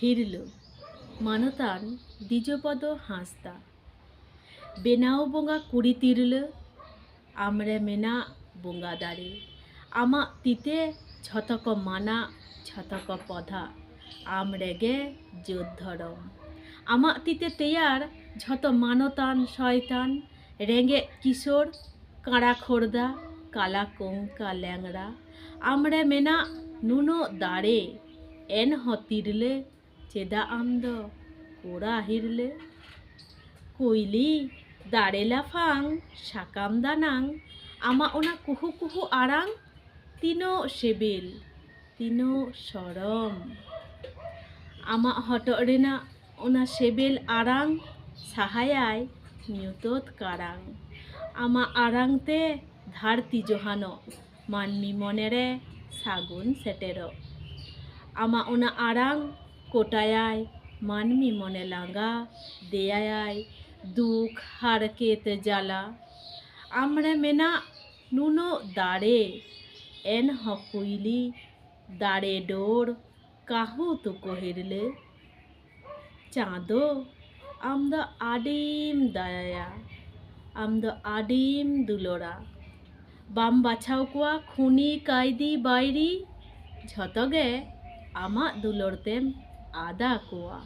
হিরল, মানতান দ্বিজপদ হাঁসতা বেনাও বোঙা কুড়ি তিরল আমরে মেনা বোঙা দাঁড়ে। আমা তিতে ছতক মানা, ছতক পধা আমরেগে যোদ্ধরম। আমা তিতে তেয়ার ঝত মানতান শয়তান রেঙে কিশোর কাঁড়া খোর্দা, কালা কঙ্কা ল্যাংড়া। আমরা মেনা নুনো দাঁড়ে এন হতিরলে চেদা আমদ কোড়া হিরলে। কইলি দাড়ে লাফাং সাকাম দানাং, আমা ওনা কুহু কুহু আড়াং তিনো সেবেল, তিনো সরম। আমা হটক রেনা ওনা সেবেল আড়াং সাহায়াই নিউতত কারাং। আমা আড়াংতে ধারতি জোহানো মানমি মনেরে সাগুন সেটেরো। আমা ওনা আড়াং কোটায়াই মানমি মনে লাঙ্গা দেয়াই দুঃখ হারকেত জ্বালা। আমরা মেনা নুনো দাড়ে, এন হকুইলি দাড়ে ডোর, কাহু তো কহিরলে, চাঁদো, আমদ আডিম দায়া, আমদ আডিম দুলোরা। বাম বাছাও কোয়া খুনি কায়দি বাইরি, ঝতগে আমা দুলোরতেম আদা কোয়া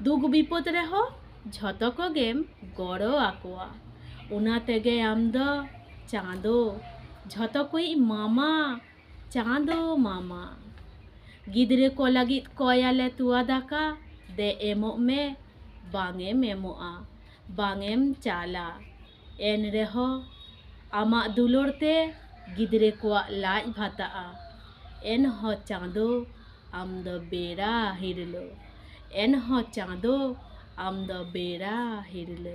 દુઃખ વિપત રહો ઝતકો ગેમ ગળો આકવા ઉના તેગે આમદ ચાંદો ઝતકોઈ મામા ચાંદો મામા ગીદરે કો લાગી કોયાલે તુઆ દાકા દે એમો મે બાંગેમ એમો આ બાંગેમ ચાલા એન રેહો આમા દુલોર તે ગીદરે કોઆ લાજ ભાતા એન હો ચાંદો আমদ বেড়া হিরল। এনহ চাঁদো আমদ বেড়া হিরল।